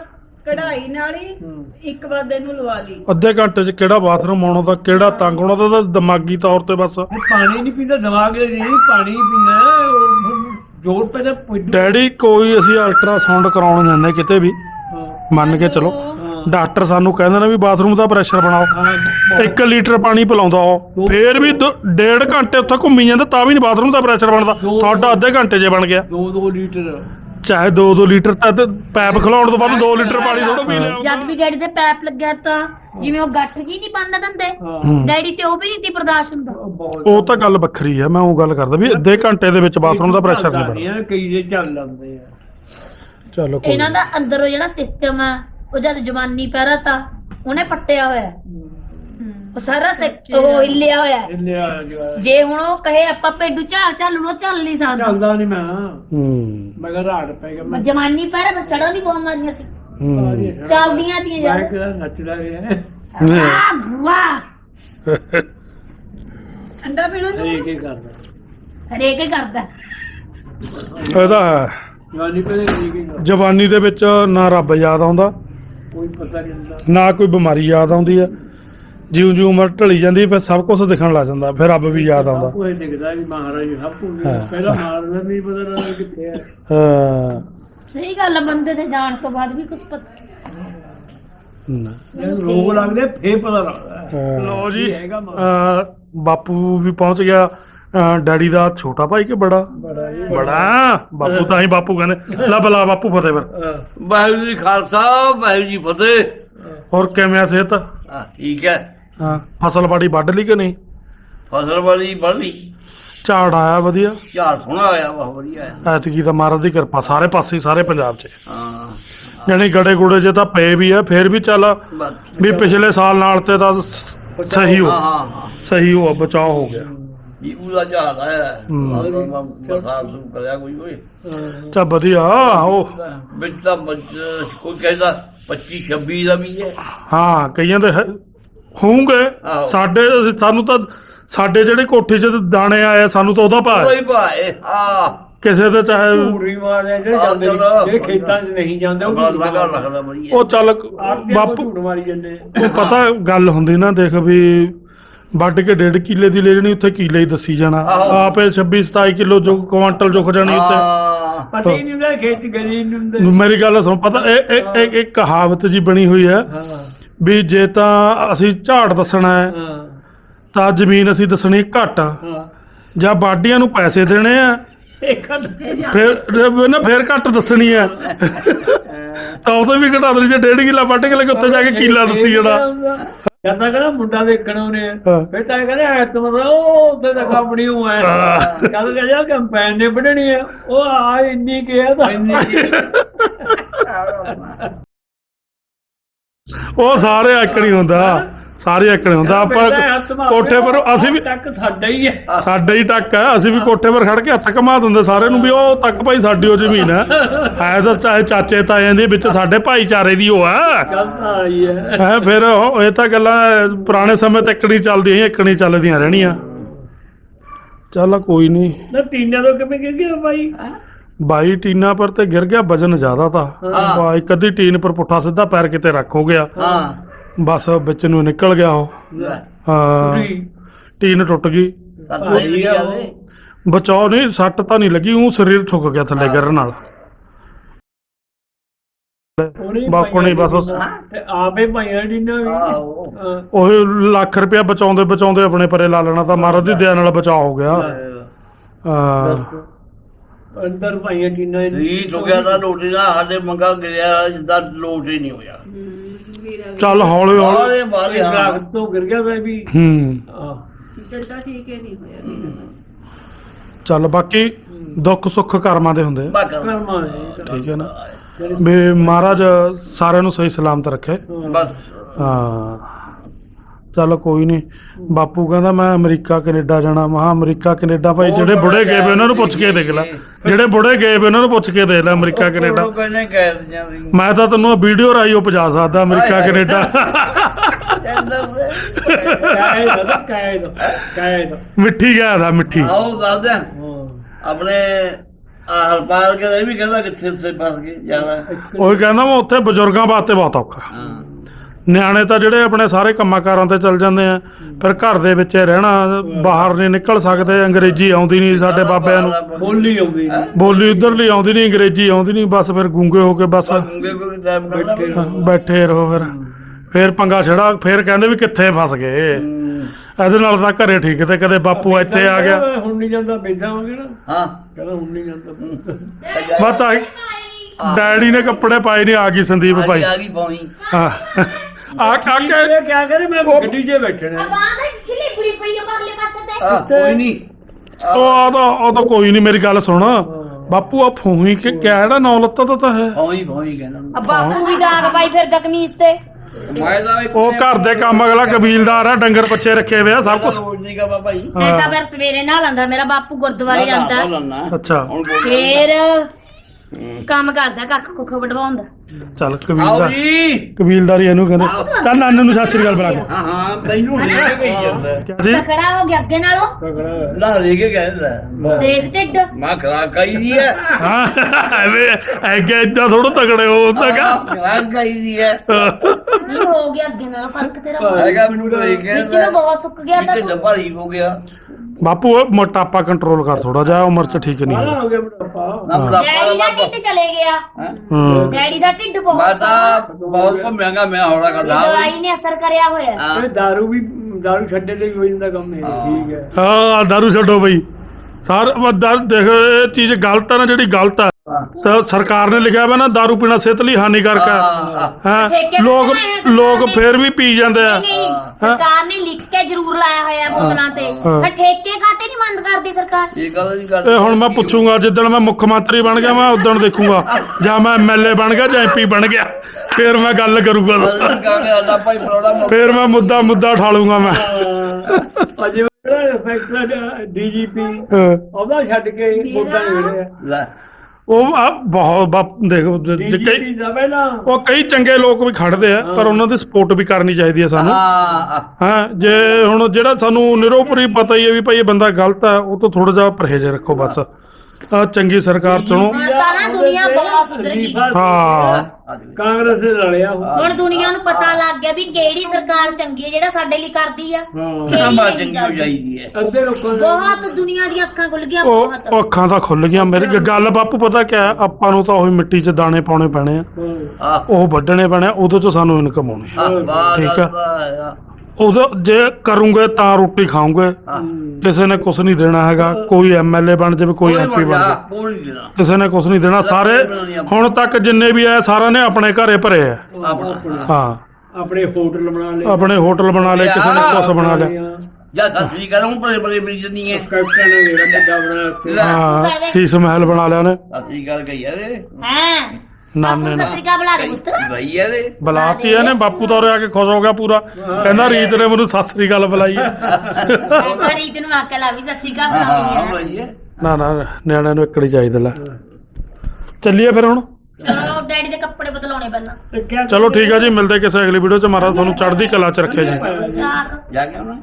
ਕਢਾਈ ਨਾਲ ਹੀ ਹੂੰ। ਇੱਕ ਬੰਦੇ ਨੂੰ ਲਵਾ ਲਈ। ਅੱਧੇ ਘੰਟੇ 'ਚ ਕਿਹੜਾ ਬਾਥਰੂਮ ਆਉਣਾ ਤਾਂ ਕਿਹੜਾ ਤੰਗ ਹੋਣਾ ਤਾਂ ਦਿਮਾਗੀ ਤੌਰ ਤੇ ਬਸ। ਉਹ ਪਾਣੀ ਨਹੀਂ ਪੀਂਦਾ ਦਿਮਾਗ ਦੇ ਨਹੀਂ ਪਾਣੀ ਪੀਣਾ ਉਹ ਜੋਰ ਪੈਦਾ ਪੁੱਜੂ ਡੈਡੀ ਕੋਈ ਅਸੀਂ ਅਲਟਰਾਸਾਊਂਡ ਕਰਾਉਣ ਜਾਂਦੇ ਕਿਤੇ ਵੀ। ਹਾਂ। ਮੰਨ ਕੇ ਚਲੋ। ਹਾਂ। ਡਾਕਟਰ ਸਾਨੂੰ ਕਹਿੰਦੇ ਨੇ ਵੀ ਬਾਥਰੂਮ ਦਾ ਪ੍ਰੈਸ਼ਰ ਬਣਾਓ। ਹਾਂ। 1 ਲੀਟਰ ਪਾਣੀ ਪਿਲਾਉਂਦਾ ਉਹ। ਫੇਰ ਵੀ ਦੋ- ਡੇਢ ਘੰਟੇ ਉੱਥੇ ਘੁੰਮੀ ਜਾਂਦੇ ਤਾਂ ਵੀ ਨਹੀਂ ਬਾਥਰੂਮ ਦਾ ਪ੍ਰੈਸ਼ਰ ਬਣਦਾ। ਤੁਹਾਡਾ ਅੱਧੇ ਘੰਟੇ 'ਚ ਬਣ ਗਿਆ। ਦੋ ਦੋ ਲੀਟਰ। ਚਾਹੇ 2-2 ਲੀਟਰ ਤਾਂ ਤੇ ਪੈਪ ਖਲਾਉਣ ਤੋਂ ਬਾਅਦ 2 ਲੀਟਰ ਪਾਣੀ ਥੋੜਾ ਪੀ ਲਿਆ। ਜਦ ਵੀ ਡੈਡੀ ਦੇ ਪੈਪ ਲੱਗਿਆ ਤਾਂ ਜਿਵੇਂ ਉਹ ਗੱਠ ਜੀ ਨਹੀਂ ਬੰਨ ਦਿੰਦੇ ਹਾਂ। ਹੂੰ। ਡੈਡੀ ਤੇ ਉਹ ਵੀ ਨਹੀਂ ਸੀ ਬਰਦਾਸ਼ਤ ਹੁੰਦਾ। ਉਹ ਤਾਂ ਗੱਲ ਵੱਖਰੀ ਹੈ ਮੈਂ ਉਹ ਗੱਲ ਕਰਦਾ ਵੀ ਅੱਧੇ ਘੰਟੇ ਦੇ ਵਿੱਚ ਬਾਥਰੂਮ ਦਾ ਪ੍ਰੈਸ਼ਰ ਨਹੀਂ ਬਣਦਾ। ਕਈ ਜੇ ਚੱਲ ਲੈਂਦੇ ਆ। ਚਲੋ ਕੋਈ ਇਹਨਾਂ ਦਾ ਅੰਦਰੋਂ ਜਿਹੜਾ ਸਿਸਟਮ ਆ ਉਹ ਜਦ ਜਵਾਨੀ ਪਹਿਰਾ ਤਾਂ ਉਹਨੇ ਪੱਟਿਆ ਹੋਇਆ। ਉਹ ਸਾਰਾ ਸਿ- ਉਹ ਹਿੱਲਿਆ ਹੋਇਆ ਹੈ। ਜੋ ਹੁਣ ਉਹ ਕਹੇ ਆਪਾਂ ਪੇਡੂ ਝਾਲ ਝਾਲ ਨੂੰ ਚੱਲ ਨਹੀਂ ਸਕਦਾ ਚੱਲਦਾ ਨਹੀਂ ਮੈਂ। ਹੂੰ। ਮੈਂ ਕਿਹਾ ਰਾੜ ਪੈ ਗਿਆ ਮੈਂ ਜਵਾਨੀ ਪਹਿਰਾ ਪਰ ਚੜਾ ਨਹੀਂ ਬਹੁਤ ਮਾਰੀਆਂ ਸੀ। ਹੂੰ। ਚੱਲਦੀਆਂ ਤੀਆਂ ਮੈਂ ਯਾਰ। ਕਿਹਾ ਨੱਚਦਾ ਰਿਹਾ ਆ ਬੁਆ। ਠੰਡਾ ਪੀਣਾ? ਇਹ ਕੀ ਕਰਦਾ। ਹਰੇਕ ਹੀ ਕਰਦਾ। ਇਹਦਾ ਹੈ। ਜਵਾਨੀ ਪਹਿਲੇ ਕੀ ਕੀ ਕਰਦਾ। ਜਵਾਨੀ ਦੇ ਵਿੱਚ ਨਾ ਰੱਬ ਯਾਦ ਆਉਂਦਾ ਕੋਈ ਪਤਾ ਨਹੀਂ ਹੁੰਦਾ। ਨਾ ਕੋਈ ਬਿਮਾਰੀ ਯਾਦ ਆਉਂਦੀ ਹੈ ਜਿਉਂ ਜਿਉਂ ਉਮਰ ਢਲੀ ਜਾਂਦੀ ਫਿਰ ਸਭ ਕੁਝ ਦਿਖਣ ਲੱਗ ਜਾਂਦਾ ਫਿਰ ਰੱਬ ਵੀ ਯਾਦ ਆਉਂਦਾ। ਕੋਈ ਦਿਖਦਾ ਵੀ ਮਹਾਰਾਜ ਸਭ ਕੁਝ ਹਾਂ। ਪਹਿਲਾਂ ਮਾਰਦਾ ਨਹੀਂ ਪਤਾ ਲੱਗਦਾ ਕਿੱਥੇ ਹੈ ਹਾਂ। ਸਹੀ ਗੱਲ ਆ ਬੰਦੇ ਦੇ ਜਾਣ ਤੋਂ ਬਾਅਦ ਵੀ ਕੁਝ ਪਤਾ। ਨਾ। ਜਦੋਂ ਰੋਗ ਲੱਗਦੇ ਫੇਰ ਪਤਾ ਲੱਗਦਾ। ਲਓ ਜੀ ਹੈਗਾ। ਅਹ ਬਾਪੂ ਵੀ ਪਹੁੰਚ ਗਿਆ। ਅਹ ਡੈਡੀ ਦਾ ਛੋਟਾ ਭਾਈ ਕਿ ਬੜਾ? ਬੜਾ ਜੀ। ਬੜਾ। ਬਾਪੂ ਤਾਂ ਹੀ ਬਾਪੂ ਕਹਿੰਦੇ। ਲੱਭ ਲਾ ਬਾਪੂ ਫਤਿਹ ਫਿਰ। ਵਾਹਿਗੁਰੂ ਜੀ ਖਾਲਸਾ ਵਾਹਿਗੁਰੂ ਜੀ ਫਤਿਹ। ਹੋਰ ਕਿਵੇਂ ਆ ਸਿਹਤ? ਹਾਂ ਠੀਕ ਹੈ। ਹਾਂ। ਫਸਲ ਬਾੜੀ ਵੱਢ ਲਈ ਕਿ ਨਹੀਂ? ਫਸਲ ਵਾਲੀ ਬੜੀ ਝਾੜ ਆਇਆ ਵਧੀਆ? ਝਾੜ ਸੋਹਣਾ ਆਇਆ ਬਹੁਤ ਵਧੀਆ ਹੈ ਐਤਕੀ ਤਾਂ ਮਹਾਰਾਜ ਦੀ ਕਿਰਪਾ ਸਾਰੇ ਪਾਸੇ ਹੀ, ਸਾਰੇ ਪੰਜਾਬ 'ਚ। ਹਾਂ। ਯਾਨੀ ਗੜੇ ਗੁੜੇ ਜੇ ਤਾਂ ਪਏ ਵੀ ਆ ਫੇਰ ਵੀ ਚੱਲ ਬਸ ਵੀ ਪਿਛਲੇ ਸਾਲ ਨਾਲ ਤੇ ਤਾਂ ਸ- ਸਹੀ ਹੋ ਹਾਂ ਹਾਂ ਹਾਂ। ਸਹੀ ਹੋ ਬਚਾਅ ਹੋ ਗਿਆ। ਜੀ ਉਹਦਾ ਜਹਾਜ਼ ਆਇਆ ਹੂੰ। ਆਹ ਮਸਾਲ ਨੂੰ ਕਰਿਆ ਕੋਈ ਓਏ ਚਾ ਵਧੀਆ ਉਹ ਵਿੱਚ ਤਾਂ ਬੱਚ- ਕੋਈ ਕਹਿੰਦਾ 25 26 ਦਾ ਵੀ ਹੈ ਹਾਂ ਕਈਆਂ ਦੇ ਹੈ- ਆਹੋ। ਸਾਡੇ ਅਸੀਂ- ਸਾਨੂੰ ਤਾਂ ਸਾਡੇ ਜਿਹੜੇ ਕੋਠੇ 'ਚ ਦਾਣੇ ਆਏ ਆ, ਸਾਨੂੰ ਤਾਂ ਉਹਦਾ ਭਾਅ ਹੈ। ਕੋਈ ਭਾਏ ਆ ਕਿਸੇ ਦੇ ਚਾਹੇ ਝੂਰੀ ਮਾਰਦੇ ਆ ਜਿਹੜੇ ਆਹ ਜਾਂਦੇ ਨੀ, ਚਲੋ। ਜਿਹੜੇ ਖੇਤਾਂ 'ਚ ਨਹੀਂ ਜਾਂਦੇ ਉਹ ਝੂਠ ਲਗਾ ਮਾਰਦੇ। ਲੱਗਦਾ ਬੜੀ ਉਹ ਚੱਲ ਆੜ੍ਹਤੀਆਂ ਬਾਪੂ ਝੂਠ ਮਾਰੀ ਜਾਂਦੇ। ਉਹ ਪਤਾ ਗੱਲ ਹੁੰਦੀ ਨਾ ਦੇਖ ਵੀ ਵੱਢ ਕੇ ਡੇਢ ਕਿੱਲੇ ਦੀ ਲੈ ਜਣੀ ਉੱਥੇ ਕਿੱਲੇ ਹੀ ਦੱਸੀ ਜਾਣਾ। ਆਹੋ। ਆਪੇ 26 27 ਕਿਲੋ ਜੋ ਕੁਆਂਟਲ ਜੁਖ ਜਾਣੀ ਉੱਤੇ ਆ ਪਤਾ ਹੀ ਨਹੀਂ ਹੁੰਦਾ ਖੇਤ 'ਚ ਗਲੀ ਨਹੀਂ ਹੁੰਦੇ। ਮੇਰੀ ਗੱਲ ਸੁਣ ਪਤਾ ਇਹ ਇਹ- ਇਹ ਇੱਕ ਕਹਾਵਤ ਜੀ ਬਣੀ ਹੋਈ ਹੈ ਹਾਂ। ਵੀ ਜੇ ਤਾਂ ਅਸੀਂ ਝਾੜ ਦੱਸਣਾ ਹੈ ਹਾਂ। ਤਾਂ ਜ਼ਮੀਨ ਅਸੀਂ ਦੱਸਣੀ ਘੱਟ। ਹਾਂ। ਜਾਂ ਬਾਡੀਆਂ ਨੂੰ ਪੈਸੇ ਦੇਣੇ ਆ ਇੱਕ ਫਿਰ ਨਾ ਫਿਰ ਘੱਟ ਦੱਸਣੀ ਆ <laughs> ਤਾਂ ਉਹਦੇ ਵੀ ਘਟਾ ਦੇਣੀ ਜੇ ਡੇਢ ਕਿੱਲਾ ਵੱਢ ਕੇ ਲੈ ਕੇ ਉੱਥੇ ਜਾ ਕੇ ਕਿੱਲਾ ਦੱਸੀ ਜਾਣਾ। ਕਹਿੰਦਾ ਕਹਿੰਦਾ ਮੁੰਡਾ ਦੇਖਣ ਆਉਨੇ ਆ। ਹਾਂ। ਫਿਰ ਤਾਂ ਕਹਿੰਦਾ ਐਤਵਾਰ ਉਹ ਉੱਥੇ ਤਾਂ ਆਪਣੀ ਉਹ ਐ ਕੱਲ ਕਹਿੰਦਾ ਕੰਪੈਨ ਨੇ ਵੱਢਣੀ ਆ। ਉਹ ਆ ਇੰਨੀ ਕਿਹਾ ਤਾਂ। ਉਹ ਸਾਰੇ ਆਕਣੀ ਹੁੰਦਾ। ਸਾਰੇ ਆਕਣੀ ਹੁੰਦਾ ਆਪਾਂ ਕੋਠੇ ਪਰ ਅਸੀਂ ਵੀ ਤੱਕ ਸਾਡਾ ਹੀ ਹੈ ਸਾਡਾ ਹੀ ਟੱਕ ਹੈ ਅਸੀਂ ਵੀ ਕੋਠੇ ਪਰ ਖੜ ਕੇ ਹੱਥ ਘਮਾ ਦਿੰਦੇ ਸਾਰੇ ਨੂੰ ਵੀ ਉਹ ਤੱਕ ਭਾਈ ਸਾਡੀ ਉਹ ਜ਼ਮੀਨ ਹੈ ਐ ਤਾਂ ਚਾਹੇ ਚਾਚੇ ਤਾਇਆਂ ਦੇ ਵਿੱਚ ਸਾਡੇ ਭਾਈਚਾਰੇ ਦੀ ਉਹ ਹੈ ਗੱਲ ਤਾਂ ਆਈ ਹੈ ਹੈ ਫਿਰ ਉਹ ਇਹ ਤਾਂ ਗੱਲਾਂ ਪੁਰਾਣੇ ਸਮੇਂ ਤੱਕ ਨਹੀਂ ਚੱਲਦੀਆਂ ਸੀ ਇੱਕਣੀ ਚੱਲਦੀਆਂ ਰਹਿਣੀਆਂ। ਚੱਲ ਕੋਈ ਨਹੀਂ ਨਾ ਤੀਨਾਂ ਤੋਂ ਕਿਵੇਂ ਗਿਰ ਗਿਆ ਬਾਈ? ਬਾਈ ਟੀਨਾ ਪਰ ਤੇ ਗਿਰ ਗਿਆ ਵਜਨ ਜ਼ਿਆਦਾ ਤਾਂ। ਹਾਂ। ਇੱਕ ਅੱਧੀ ਟੀਨ ਪਰ ਪੁੱਠਾ ਸਿੱਧਾ ਪੈਰ ਕਿਤੇ ਰੱਖ ਹੋ ਗਿਆ। ਹਾਂ। ਬਸ ਵਿੱਚ ਨੂੰ ਨਿਕਲ ਗਿਆ ਉਹ। ਹਾਂ। ਟੀਨ ਟੁੱਟ ਗਈ। ਬਚਾਓ ਨਹੀਂ ਸੱਟ ਤਾਂ ਨਹੀਂ ਲੱਗੀ ਉਹ ਸਰੀਰ ਠੁੱਕ ਗਿਆ ਥੱਲੇ ਗਿਰਨ ਨਾਲ। ਬਾਪੂ ਨੇ ਬਸ ਆਪੇ ਵੀ। ਆਹੋ। ਹਾਂ। ਉਹ ਲੱਖ ਰੁਪਇਆ ਬਚਾਉਂਦੇ ਬਚਾਉਂਦੇ ਆਪਣੇ ਪਰੇ ਲਾ ਲੈਣਾ ਤਾਂ ਮਹਾਰਾਜ ਦੀ ਦਇਆ ਨਾਲ ਬਚਾਅ ਹੋ ਗਿਆ। ਹਾਂ। ਅੰਦਰ ਇਹਨੇ। ਸਹੀ ਹੋ ਗਿਆ ਤਾਂ ਲੋਟੀ ਦਾ ਸਾਡੇ ਮੰਗਾ ਗਿਰਿਆ ਜਿੱਦਾਂ ਲੋਟ ਹੀ ਨਹੀਂ ਹੋਇਆ। ਚੱਲ ਹੌਲੀ ਹੌਲੀ। ਬਾਹਲੇ ਬਾਹਲੇ ਹਾਂ ਕਾਗਜ਼ ਤੋਂ ਗਿਰ ਗਿਆ ਇਹ ਵੀ। ਹੂੰ। ਆਹ, ਜਲਦਾ ਠੀਕ ਹੀ ਨਹੀਂ ਹੋਇਆ ਵੀਰਾ ਬਸ। ਚੱਲ ਬਾਕੀ ਦੁੱਖ ਸੁੱਖ ਕਰਮਾਂ ਦੇ ਹੁੰਦੇ ਆ। ਬਾਕਰ ਕਰਮਾਂ ਨੇ ਠੀਕ ਹੈ ਨਾ। ਵੀ ਮਹਾਰਾਜ ਸਾਰਿਆਂ ਨੂੰ ਸਹੀ ਸਲਾਮਤ ਰੱਖੇ। ਬਸ। ਹਾਂ। ਚੱਲ ਕੋਈ ਨਹੀਂ ਬਾਪੂ ਕਹਿੰਦਾ ਮੈਂ ਅਮਰੀਕਾ ਕੈਨੇਡਾ ਜਾਣਾ। ਮਹਾ ਅਮਰੀਕਾ ਕੈਨੇਡਾ ਭਾਈ ਜਿਹੜੇ ਬੁੜੇ ਗਏ ਵੇ ਉਹਨਾਂ ਨੂੰ ਪੁੱਛ ਕੇ ਦੇਖ ਲੈ। ਜਿਹੜੇ ਬੁੜੇ ਗਏ ਵੇ ਉਹਨਾਂ ਨੂੰ ਪੁੱਛ ਕੇ ਦੇਖ ਲੈ ਅਮਰੀਕਾ ਕੈਨੇਡਾ। ਉਹ ਕਹਿੰਦੇ ਕਹਿ ਦਿਆਂ ਸੀ ਮੈਂ ਤਾਂ ਤੈਨੂੰ ਵੀਡੀਓ ਰਾਹੀਂ ਉਹ ਪਹੁੰਚਾ ਸਕਦਾ ਅਮਰੀਕਾ। ਕੈਨੇਡਾ। ਕਾਇਦ ਕਾਇਦ ਕਾਇਦ ਮਿੱਠੀ ਗਿਆ ਦਾ ਮਿੱਠੀ। ਆਓ ਹਾਂ। ਆਪਣੇ ਆਹ ਹਰਪਾਲ ਕੇ ਵੀ ਕਹਿੰਦਾ ਕਿੱਥੇ ਉੱਥੇ ਫਸ ਗਏ ਜ਼ਿਆਦਾ। ਉਹ ਕਹਿੰਦਾ ਮੈਂ ਉੱਥੇ ਬਜ਼ੁਰਗਾਂ ਵਾਸਤੇ ਬਹੁਤ ਔਖਾ। ਹਾਂ। ਨਿਆਣੇ ਤਾਂ ਜਿਹੜੇ ਆਪਣੇ ਸਾਰੇ ਕੰਮਾਂ ਕਾਰਾਂ ਤੇ ਚੱਲ ਜਾਂਦੇ ਆ ਫਿਰ ਘਰ ਦੇ ਵਿੱਚ ਹੀ ਰਹਿਣਾ ਬਾਹਰ ਨਹੀਂ ਨਿਕਲ ਸਕਦੇ ਅੰਗਰੇਜ਼ੀ ਆਉਂਦੀ ਨਹੀਂ ਸਾਡੇ ਬਾਬਿਆਂ ਨੂੰ। ਬੋਲੀ ਆਉਂਦੀ ਨੀ। ਬੋਲੀ ਉਧਰਲੀ ਆਉਂਦੀ ਨਹੀਂ ਅੰਗਰੇਜ਼ੀ ਆਉਂਦੀ ਨਹੀਂ ਬਸ ਫਿਰ ਗੂੰਗੇ ਹੋ ਕੇ ਬਸ। ਗੁੰਗੇ ਕੋਈ ਟਾਈਮ ਬੈਠੇ ਰਹੋ। ਫਿਰ। ਫਿਰ ਪੰਗਾ ਛੜਾ ਫਿਰ ਕਹਿੰਦੇ ਵੀ ਕਿੱਥੇ ਫਸ ਗਏ। ਇਹਦੇ ਨਾਲ ਤਾਂ ਘਰੇ ਠੀਕ ਤੇ ਕਦੇ ਬਾਪੂ ਇੱਥੇ ਆ ਗਿਆ। ਹੁਣ ਨਹੀਂ ਜਾਂਦਾ ਵਾਂਗੇ ਨਾ। ਹਾਂ। ਕਹਿੰਦਾ ਹੁਣ ਨਹੀਂ ਜਾਂਦਾ। ਬਸ ਤਾਂ ਡੈਡੀ ਨੇ ਕੱਪੜੇ ਪਾਏ ਨਹੀਂ ਆ ਗਈ ਸੰਦੀਪ ਭਾਈ। ਆ ਗਈ ਪਾਉਣੀ ਹਾਂ। ਆ ਖਾ ਕੇ ਇਹ ਕਿਆ ਕਰੇ ਮੈਂ ਗੱਡੀ 'ਚ ਬੈਠਣਾ ਬਾਂਹ ਦੇ ਖਿਲੀ ਬੁੜੀ ਪਈ ਆ ਪਰਲੇ ਪਾਸੇ ਤੇ। ਆ ਕੋਈ ਨਹੀਂ। ਉਹ ਆ ਤਾਂ ਉਹ ਤਾਂ ਕੋਈ ਨਹੀਂ ਮੇਰੀ ਗੱਲ ਸੁਣ। ਬਾਪੂ ਆ ਫੂਹੀ ਕਿ ਇਹਦਾ ਨੌ ਲੱਤਾ ਤਾਂ ਤਾਂ ਹੈ? ਪਾਉਣੀ ਪਾਉਣੀ ਕਹਿੰਦਾ ਆ ਬਾਪੂ ਵੀ ਦਾਗ ਪਾਈ ਫਿਰਦਾ ਕਮੀਜ਼ ਤੇ। ਮੈਂ ਤਾਂ ਇੱਕ ਉਹ ਘਰ ਦੇ ਕੰਮ ਅਗਲਾ ਕਬੀਲਦਾਰ ਆ ਡੰਗਰ ਬੱਚੇ ਰੱਖੇ ਹੋਏ ਆ ਸਭ ਕੁਝ ਰੋਜ਼ ਨਹੀਂ ਗਾ ਭਾਈ ਐ ਤਾਂ ਫਿਰ ਸਵੇਰੇ ਨਾ ਲਾਂਦਾ ਮੇਰਾ ਬਾਪੂ ਗੁਰਦੁਆਰੇ ਜਾਂਦਾ। ਅੱਛਾ। ਹੁਣ ਬੋਲ ਫੇਰ ਕੰਮ ਕਰਦਾ ਕੱਖ ਕੁੱਖ ਵਡਵਾਉਂਦਾ। ਚੱਲ ਆਓ ਕਬੀਲਦਾਰ ਜੀ। ਕਬੀਲਦਾਰੀ ਇਹਨੂੰ ਕਹਿੰਦੇ। ਚੱਲ ਨਾਨੂ ਨੂੰ ਸਤਿ ਸ੍ਰੀ ਅਕਾਲ ਬੁਲਾ ਕੇ। ਹਾਂ ਹਾਂ ਮੈਨੂੰ ਨਹੀਂ ਕਹੀ ਜਾਂਦਾ। ਕਿਆ ਜੀ? ਤਕੜਾ ਹੋ ਗਿਆ ਅੱਗੇ ਨਾਲੋਂ। ਲਾ ਦੇ ਕੇ ਕਹਿੰਦਾ ਦੇਖ ਢਿੱਡ। ਮੈਂ ਖਰਾ ਕਹੀ ਦੀ ਹੈ? ਹਾਂ ਐਵੇਂ ਐਗੇ ਇਦਾਂ ਥੋੜਾ ਤਗੜੇ ਹੋ ਹੁੰਦਾ ਕਾ ਖਰਾ ਕਹੀ ਦੀ ਹੈ? ਨਹੀਂ ਹੋ ਗਿਆ ਅੱਗੇ ਨਾਲੋਂ ਫ਼ਰਕ ਤੇਰਾ ਬਹੁਤ। ਹੈਗਾ ਮੈਨੂੰ ਦੇਖ ਕੇ ਵਿੱਚ ਨੂੰ ਬਹੁਤ ਸੁੱਕ ਗਿਆ ਤਾਂ ਢਿੱਡ ਭਾਰੀ ਹੋ ਗਿਆ। ਬਾਪੂ ਉਹ ਮੋਟਾਪਾ ਕੰਟਰੋਲ ਕਰ ਥੋੜਾ ਜਿਹਾ ਉਮਰ ਚ ਠੀਕ ਨਹੀਂ ਹੈ। ਬੁਢਾਪਾ ਨਾ ਬੜਾ ਡੈਡੀ ਦਾ ਢਿੱਡ ਚਲੇ ਗਿਆ। ਹਾਂ। ਡੈਡੀ ਦਾ ਢਿੱਡ ਮੈਂ ਬਹੁਤ ਤਾਂ ਬਹੁਤ ਘੁੰਮਿਆਗਾ ਮੈਂ ਹੌਲਾ ਕਰਦਾ। ਦਵਾਈ ਨੇ ਅਸਰ ਕਰਿਆ ਹੋਇਆ। ਹਾਂ। ਇਹ ਦਾਰੂ ਵੀ ਦਾਰੂ ਛੱਡੇ ਲਈ ਹੋ ਜਾਂਦਾ ਕੰਮ ਇਹ ਠੀਕ ਹੈ। ਹਾਂ ਦਾਰੂ ਛੱਡੋ ਬਈ। ਸਾਰ ਵੱਡਾ ਦੇਖ ਇਹ ਚੀਜ਼ ਗਲਤ ਹੈ ਨਾ ਜਿਹੜੀ ਗਲਤ ਹੈ ਸ- ਸਰਕਾਰ ਨੇ ਲਿਖਿਆ ਵਾ ਨਾ ਦਾਰੂ ਪੀਣਾ ਸਿਹਤ ਲਈ ਹਾਨੀਕਾਰਕ ਹੈ। ਹਾਂ, ਠੇਕੇ ਹਾਂ ਤੇ ਲੋਕ ਸਰਕਾਰ ਲੋਕ ਨੇ। ਫੇਰ ਵੀ ਪੀ ਜਾਂਦੇ ਆ। ਨਹੀਂ ਸਰਕਾਰ ਨੇ ਲਿਖ ਕੇ ਜ਼ਰੂਰ ਲਾਇਆ ਹੋਇਆ ਬੋਤਲਾਂ ਤੇ। ਹਾਂ। ਪਰ ਠੇਕੇ ਕਾਤੇ ਨਹੀਂ ਬੰਦ ਕਰਦੀ ਸਰਕਾਰ। ਇਹ ਗੱਲ ਨਹੀਂ ਕਰਦੀ। ਇਹ ਹੁਣ ਮੈਂ ਪੁੱਛੂੰਗਾ ਜਿੱਦਣ ਮੈਂ ਮੁੱਖ ਮੰਤਰੀ ਬਣ ਗਿਆ ਮੈਂ ਉਦੋਂ ਦੇਖੂੰਗਾ ਜਾਂ ਮੈਂ ਐਮਐਲਏ ਬਣ ਗਿਆ ਜਾਂ ਐਮਪੀ ਬਣ ਗਿਆ ਫੇਰ ਮੈਂ ਗੱਲ ਕਰੂੰਗਾ। ਕਹਿੰਦੇ ਅੱਲਾ ਭਾਈ ਬਰੋੜਾ ਫੇਰ ਮੈਂ ਮੁੱਦਾ ਮੁੱਦਾ ਉਠਾ ਲੂੰਗਾ ਮੈਂ ਅਜੇ ਇੰਸਪੈਕਟਰ ਡੀਜੀਪੀ ਹਾਂ। ਉਹਦਾ ਛੱਡ ਕੇ ਵੋਟਾਂ ਦੇ ਰਹੇ। ਆ ਲੈ। ਉਹ ਆ ਬਹੁਤ ਦੇਖੋ ਜੇ- ਜੇ ਕਈ ਉਹ ਕਈ ਚੰਗੇ ਲੋਕ ਵੀ ਖੜਦੇ ਆ ਪਰ ਉਹਨਾਂ ਦੀ ਸਪੋਰਟ ਵੀ ਕਰਨੀ ਚਾਹੀਦੀ ਹੈ ਸਾਨੂੰ। ਹਾਂ ਹਾਂ। ਜੇ ਹੁਣ ਜਿਹੜਾ ਸਾਨੂੰ ਨਿਰੋਪਰੀ ਪਤਾ ਹੀ ਹੈ ਵੀ ਭਾਈ ਇਹ ਬੰਦਾ ਗਲਤ ਹੈ ਉਹ ਤੋਂ ਥੋੜਾ ਜਿਹਾ ਪਰਹੇਜ਼ ਰੱਖੋ ਬਸ। ਆਹ ਚੰਗੀ ਸਰਕਾਰ ਚੁਣੋ ਹੁਣ ਤਾਂ ਨਾ ਦੁਨੀਆ ਬਹੁਤ ਸੁਧਰ ਗਈ। ਹਾਂ ਕਾਂਗਰਸ ਨੇ ਲੜਿਆ ਉਹ। ਹੁਣ ਦੁਨੀਆ ਨੂੰ ਪਤਾ ਲੱਗ ਗਿਆ ਵੀ ਕਿਹੜੀ ਸਰਕਾਰ ਚੰਗੀ ਹੈ ਜਿਹੜਾ ਸਾਡੇ ਲਈ ਕਰਦੀ ਆ ਹਾਂ ਕਿਹੜੀ ਨਹੀਂ ਚੰਗੀ ਹੋ ਕਰਦੀ। ਜਾਈਦੀ ਹੈ ਅੱਧੇ ਲੋਕਾਂ ਨੇ ਬਹੁਤ ਦੁਨੀਆ ਦੀਆਂ ਅੱਖਾਂ ਖੁੱਲ ਗਈਆਂ ਉਹ ਬਹੁਤ ਉਹ ਅੱਖਾਂ ਤਾਂ ਖੁੱਲ ਗਈਆਂ ਮੇਰੀ ਗੱਲ ਬਾਪੂ ਪਤਾ ਕਿਆ ਹੈ? ਆਪਾਂ ਨੂੰ ਤਾਂ ਉਹੀ ਮਿੱਟੀ 'ਚ ਦਾਣੇ ਪਾਉਣੇ ਪੈਣੇ ਆ। ਆਹ ਉਹ ਵੱਢਣੇ ਪੈਣੇ ਆ, ਉਹਦੇ 'ਚੋਂ ਸਾਨੂੰ ਇਨਕਮ ਆਉਣੀ ਆ। ਆਹ ਵਾਹ ਠੀਕ ਆ। ਵਾਹ ਉਹਦੇ ਜੇ ਕਰੂੰਗੇ ਤਾਂ ਰੋਟੀ ਖਾਓਗੇ ਆਹ ਕਿਸੇ ਨੇ ਕੁਝ ਨਹੀਂ ਦੇਣਾ ਹੈਗਾ। ਕੋਈ ਐਮਐਲਏ ਬਣ ਜਾਵੇ ਕੋਈ ਐਮਪੀ ਬਣ ਜਾਵੇ। ਕੋਈ ਨਹੀਂ ਦੇਣਾ। ਕਿਸੇ ਨੇ ਕੁਝ ਨਹੀਂ ਦੇਣਾ। ਸਾਰੇ ਹੁਣ ਤੱਕ ਜਿੰਨੇ ਵੀ ਆਏ ਸਾਰਿਆਂ ਨੇ ਆਪਣੇ ਘਰੇ ਭਰੇ ਆ। ਆਪਣਾ। ਹਾਂ। ਆਪਣੇ ਹੋਟਲ ਬਣਾ ਲਏ। ਆਪਣੇ ਹੋਟਲ ਬਣਾ ਲਏ ਕਿਸੇ ਨੇ ਕੁਛ ਬਣਾ ਲਿਆ। ਜਾਂ ਸਸਰੀ ਕਰੂੰ ਬੜੇ ਬੜੇ ਮਰੀਜ਼ ਨਹੀਂ ਹੈ ਕੈਪਟਨ ਨੇ ਜਿਹੜਾ ਕਿੱਡਾ ਬਣਾਇਆ ਉੱਥੇ ਹਾਂ ਸੀਸ ਮਹਿਲ ਬਣਾ ਲਿਆ ਨੇ ਸਸਰੀ ਕਰ ਗਈ ਯਾਰੇ ਹੈ। ਨਾਨੇ ਨੇ ਸਸਰੀ ਕਾ ਬੁਲਾ ਦੇ ਪੁੱਤਰ ਗਈ ਯਾਰੇ ਬੁਲਾਤੀ ਇਹਨੇ ਬਾਪੂ ਤਾਂ ਉਰੇ ਆ ਕੇ ਖੁਸ਼ ਹੋ ਗਿਆ ਪੂਰਾ। ਕਹਿੰਦਾ ਰੀਤ ਨੇ ਮੈਨੂੰ ਸਤਿ ਸ੍ਰੀ ਅਕਾਲ ਬੁਲਾਈ ਹੈ। ਮੈਂ ਰੀਤ ਨੂੰ ਆਕੇ ਲਾ ਵੀ ਸਸਰੀ ਕਾ ਹਾਂ ਬੁਲਾਉਂਦੀ ਹਾਂ ਬਈ ਹੈ। ਨਾ ਨਾ ਨਿਆਣਿਆਂ ਨੂੰ ਇੱਕੜੀ ਚਾਹੀਦਾ ਲੈ। ਚੱਲੀਏ ਫਿਰ ਹੁਣ? ਚਲੋ ਡੈਡੀ ਦੇ ਕੱਪੜੇ ਬਦਲਾਉਣੇ ਪਹਿਲਾਂ। ਚਲੋ ਠੀਕ ਹੈ ਜੀ ਮਿਲਦੇ ਕਿਸੇ ਅਗਲੀ ਵੀਡੀਓ ਚ। ਮਹਾਰਾਜ ਤੁਹਾਨੂੰ ਚੜ੍ਹਦੀ ਕਲਾ ਚ ਰੱਖੇ ਜੀ। ਜਾ ਕੇ ਆਉਣਾ।